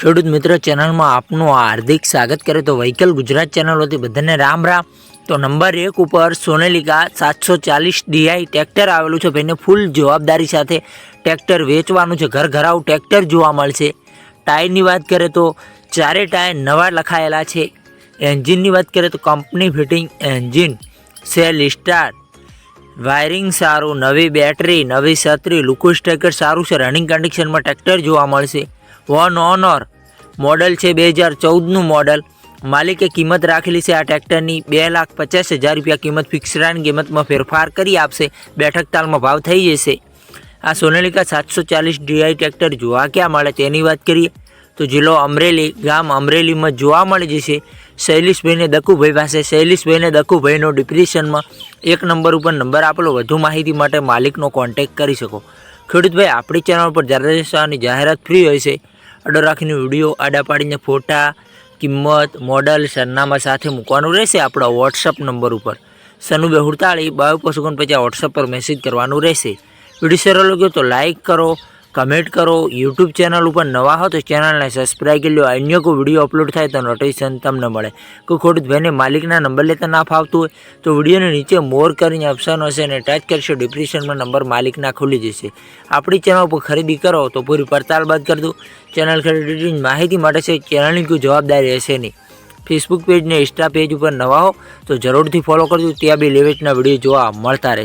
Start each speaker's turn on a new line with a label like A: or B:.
A: ખેડૂત મિત્ર ચેનલમાં આપનું હાર્દિક સ્વાગત કરે તો વહીકલ ગુજરાત ચેનલોથી બધાને રામ રામ. તો નંબર એક ઉપર સોનેલિકા સાતસો ચાલીસ ડીઆઈ ટ્રેક્ટર આવેલું છે. ભાઈને ફૂલ જવાબદારી સાથે ટ્રેક્ટર વેચવાનું છે. ઘર ઘરાવ ટ્રેક્ટર જોવા મળશે. ટાયરની વાત કરીએ તો ચારે ટાયર નવા લખાયેલા છે. એન્જિનની વાત કરીએ તો company fitting engine, self start wiring સારું, નવી બેટરી, નવી છત્રી લુકુસ ટ્રેકર સારું છે. રનિંગ કન્ડિશનમાં ટ્રેક્ટર જોવા મળશે. વન ઓનર મોડલ છે બે હજાર ચૌદનું મોડલ માલિકે કિંમત રાખેલી છે આ ટ્રેક્ટરની બે લાખ પચાસ હજાર રૂપિયા કિંમત ફિક્સડાની કિંમતમાં ફેરફાર કરી આપશે. બેઠક તાલમાં ભાવ થઈ જશે. આ સોનાલિકા સાતસો ચાલીસ ડીઆઈ ટ્રેક્ટર જોવા ક્યાં મળે તેની વાત કરીએ તો જિલ્લો અમરેલી, ગામ અમરેલીમાં જોવા મળી જશે. શૈલેષભાઈને દકુભાઈ પાસે. શૈલેષભાઈને દકુભાઈનો ડિપ્રેશનમાં એક નંબર ઉપર નંબર આપેલો. વધુ માહિતી માટે માલિકનો કોન્ટેક્ટ કરી શકો. ખેડૂતભાઈ, આપણી ચેનલ પર જાહેરાતની જાહેરાત ફ્રી હોય છે. અડો રાખીને વીડિયો, આડા પાડીને ફોટા, કિંમત, મોડલ, સરનામા સાથે મૂકવાનું રહેશે આપણા વોટ્સઅપ નંબર ઉપર. સનુબે હુડતાળી બાવીસ ઓગણપચાસ વોટ્સઅપ પર મેસેજ કરવાનું રહેશે. વીડિયો સરળ લાગ્યો તો લાઇક કરો કમેન્ટ કરો. યુટ્યુબ ચેનલ ઉપર નવા હો તો ચેનલને સબસ્ક્રાઈબ કરી લો. અન્ય કોઈ વીડિયો અપલોડ થાય તો નોટિફિકેશન તમને મળે. કોઈ ખોટું ભાઈને માલિકના નંબર લેતા ના ફાવતું હોય તો વિડીયોને નીચે મોર કરીને ઓપ્શન હશે અને ટચ કરશો. ડિપ્રેશનમાં નંબર માલિકના ખુલી જશે. આપણી ચેનલ ઉપર ખરીદી કરો તો પૂરી પડતાલ બાદ કરી દો ચેનલ ખરીદીની માહિતી માટે છે ચેનલની કોઈ જવાબદારી હશે નહીં. ફેસબુક પેજ ને ઇન્સ્ટા પેજ ઉપર નવા હો તો જરૂરથી ફોલો કરજો. ત્યાં બી લેવેચના વીડિયો જોવા મળતા રહે.